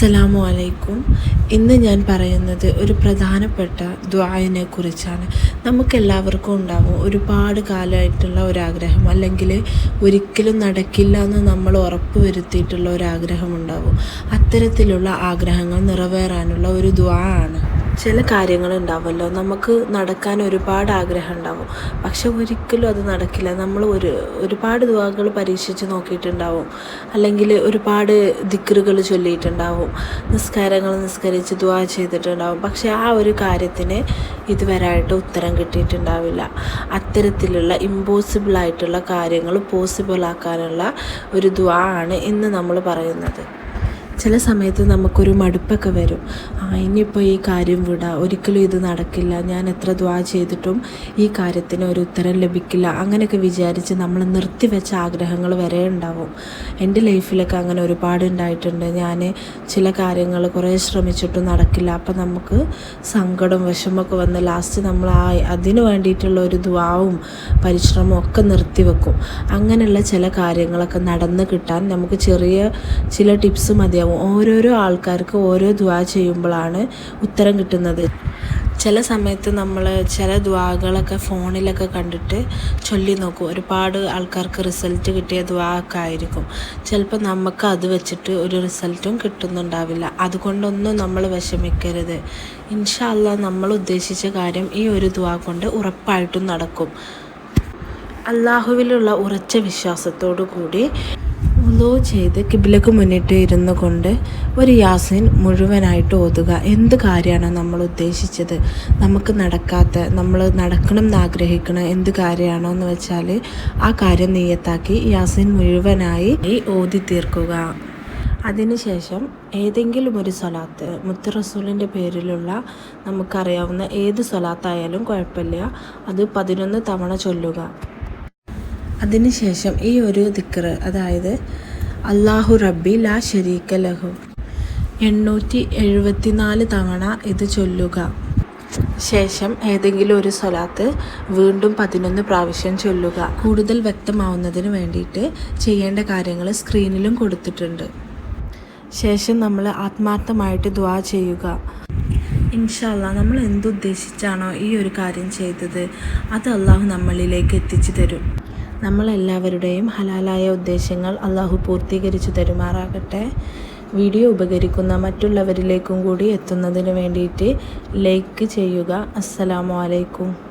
അസ്സലാമു അലൈക്കും. ഇന്ന് ഞാൻ പറയുന്നത് ഒരു പ്രധാനപ്പെട്ട ദ്വായനെ കുറിച്ചാണ്. നമുക്കെല്ലാവർക്കും ഉണ്ടാവും ഒരുപാട് കാലമായിട്ടുള്ള ഒരാഗ്രഹം അല്ലെങ്കിൽ ഒരിക്കലും നടക്കില്ല എന്ന് നമ്മൾ ഉറപ്പ് വരുത്തിയിട്ടുള്ള ഒരാഗ്രഹം ഉണ്ടാവും. അത്തരത്തിലുള്ള ആഗ്രഹങ്ങൾ നിറവേറാനുള്ള ഒരു ദ്വാ ആണ്. ചില കാര്യങ്ങൾ ഉണ്ടാവുമല്ലോ. നമുക്ക് നടക്കാൻ ഒരുപാട് ആഗ്രഹം ഉണ്ടാവും. പക്ഷെ ഒരിക്കലും അത് നടക്കില്ല. നമ്മൾ ഒരു ഒരുപാട് ദുവാകൾ പരീക്ഷിച്ച് നോക്കിയിട്ടുണ്ടാവും. അല്ലെങ്കിൽ ഒരുപാട് ദിക്കറുകൾ ചൊല്ലിയിട്ടുണ്ടാവും. നിസ്കാരങ്ങൾ നിസ്കരിച്ച് ദുവാ ചെയ്തിട്ടുണ്ടാവും. പക്ഷെ ആ ഒരു കാര്യത്തിന് ഇതുവരായിട്ട് ഉത്തരം കിട്ടിയിട്ടുണ്ടാവില്ല. അത്തരത്തിലുള്ള ഇമ്പോസിബിൾ ആയിട്ടുള്ള കാര്യങ്ങൾ പോസിബിൾ ആക്കാനുള്ള ഒരു ദുവാ ആണ് ഇന്ന് നമ്മൾ പറയുന്നത്. ചില സമയത്ത് നമുക്കൊരു മടുപ്പൊക്കെ വരും. ആ ഇനിയിപ്പോൾ ഈ കാര്യം വിടാം. ഒരിക്കലും ഇത് നടക്കില്ല. ഞാൻ എത്ര ദ്വാ ചെയ്തിട്ടും ഈ കാര്യത്തിന് ഒരു ഉത്തരം ലഭിക്കില്ല. അങ്ങനെയൊക്കെ വിചാരിച്ച് നമ്മൾ നിർത്തിവെച്ച ആഗ്രഹങ്ങൾ വരെ ഉണ്ടാവും. എന്റെ ലൈഫിലൊക്കെ അങ്ങനെ ഒരുപാട് ഉണ്ടായിട്ടുണ്ട്. ഞാൻ ചില കാര്യങ്ങൾ കുറേ ശ്രമിച്ചിട്ടും നടക്കില്ല. അപ്പം നമുക്ക് സങ്കടം വിഷമമൊക്കെ വന്ന് ലാസ്റ്റ് നമ്മൾ ആ അതിന് വേണ്ടിയിട്ടുള്ള ഒരു ദ്വാവും പരിശ്രമവും ഒക്കെ നിർത്തിവെക്കും അങ്ങനെയുള്ള ചില കാര്യങ്ങളൊക്കെ നടന്ന് കിട്ടാൻ നമുക്ക് ചെറിയ ചില ടിപ്സ് മതിയാവും. ഓരോരോ ആൾക്കാർക്ക് ഓരോ ദ്വാ ചെയ്യുമ്പോഴാണ് ഉത്തരം കിട്ടുന്നത്. ചില സമയത്ത് നമ്മൾ ചില ദ്വാകളൊക്കെ ഫോണിലൊക്കെ കണ്ടിട്ട് ചൊല്ലി നോക്കും. ഒരുപാട് ആൾക്കാർക്ക് റിസൾട്ട് കിട്ടിയ ദ്വാ ഒക്കെ ആയിരിക്കും. ചിലപ്പോൾ നമുക്ക് അത് വെച്ചിട്ട് ഒരു റിസൾട്ടും കിട്ടുന്നുണ്ടാവില്ല. അതുകൊണ്ടൊന്നും നമ്മൾ വിഷമിക്കരുത്. ഇൻഷാല്ല നമ്മൾ ഉദ്ദേശിച്ച കാര്യം ഈ ഒരു ദ്വാ കൊണ്ട് ഉറപ്പായിട്ടും നടക്കും. അള്ളാഹുവിലുള്ള ഉറച്ച വിശ്വാസത്തോടു കൂടി ഉലോ ചെയ്ത് കിബിലക്ക് മുന്നിട്ട് ഇരുന്നു കൊണ്ട് ഒരു യാസിൻ മുഴുവനായിട്ട് ഓതുക. എന്ത് കാര്യമാണ് നമ്മൾ ഉദ്ദേശിച്ചത്? നമുക്ക് നടക്കാത്ത നമ്മൾ നടക്കണം എന്ന് ആഗ്രഹിക്കണം എന്ത് കാര്യമാണോ എന്ന് വെച്ചാൽ ആ കാര്യം നീയത്താക്കി യാസിൻ മുഴുവനായി ഓതി തീർക്കുക. അതിനുശേഷം ഏതെങ്കിലും ഒരു സ്വലാത്ത് മുത്ത് റസൂലിന്റെ പേരിലുള്ള നമുക്കറിയാവുന്ന ഏത് സ്വലാത്തായാലും കുഴപ്പമില്ല. അത് പതിനൊന്ന് തവണ ചൊല്ലുക. അതിനുശേഷം ഈ ഒരു ദിക്കറ് അതായത് അള്ളാഹു റബ്ബി ലാ ഷരീക്ക ലഹു. എണ്ണൂറ്റി എഴുപത്തിനാല് തവണ ഇത് ചൊല്ലുക. ശേഷം ഏതെങ്കിലും ഒരു സ്വലാത്ത് വീണ്ടും പതിനൊന്ന് പ്രാവശ്യം ചൊല്ലുക. കൂടുതൽ വ്യക്തമാവുന്നതിന് വേണ്ടിയിട്ട് ചെയ്യേണ്ട കാര്യങ്ങൾ സ്ക്രീനിലും കൊടുത്തിട്ടുണ്ട്. ശേഷം നമ്മൾ ആത്മാർത്ഥമായിട്ട് ദ്വാ ചെയ്യുക. ഇൻഷാല്ല നമ്മൾ എന്തുദ്ദേശിച്ചാണോ ഈ ഒരു കാര്യം ചെയ്തത് അത് അള്ളാഹു നമ്മളിലേക്ക് എത്തിച്ചു തരും. നമ്മളെല്ലാവരുടെയും ഹലാലായ ഉദ്ദേശങ്ങൾ അള്ളാഹു പൂർത്തീകരിച്ചു തരുമാറാകട്ടെ. വീഡിയോ ഉപകരിക്കുന്ന മറ്റുള്ളവരിലേക്കും കൂടി എത്തുന്നതിന് വേണ്ടിയിട്ട് ലൈക്ക് ചെയ്യുക. അസ്സലാമു അലൈക്കും.